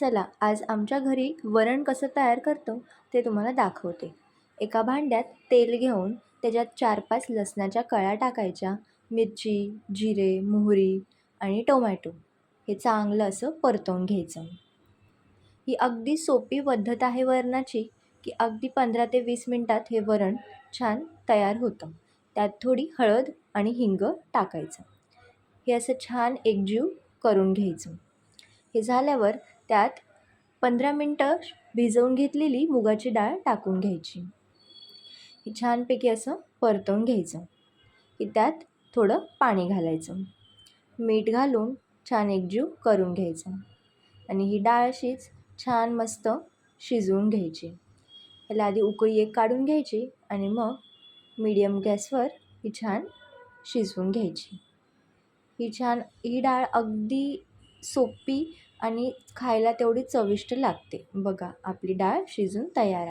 चला आज आमच्या घरी वरण कसं तयार करतो ते तुम्हाला दाखवते. एका भांड्यात तेल घेऊन त्याच्यात चार पाच लसणाच्या कळ्या टाकायच्या मिरची जिरे मोहरी आणि टोमॅटो. हे चांगलं असं परतवून घ्यायचं. ही अगदी सोपी पद्धत आहे वरणाची की अगदी पंधरा ते वीस मिनटात हे वरण छान तयार होतं. त्यात थोडी हळद आणि हिंग टाकायचं. हे असं छान एकजीव करून घ्यायचं. हे झाल्यावर त्यात पंधरा मिनटं भिजवून घेतलेली मुगाची डाळ टाकून घ्यायची. ही छानपैकी असं परतवून घ्यायचं. की त्यात थोडं पाणी घालायचं. मीठ घालून छान एकजीव करून घ्यायचं. आणि ही डाळ अशीच छान मस्त शिजवून घ्यायची. याला आधी उकळी एक काढून घ्यायची आणि मग मीडियम गॅसवर ही छान शिजवून घ्यायची. ही छान ही डाळ अगदी सोपी आणि खायला तेवढी चविष्ट लागते. बघा आपली डाळ शिजून तयार आहे.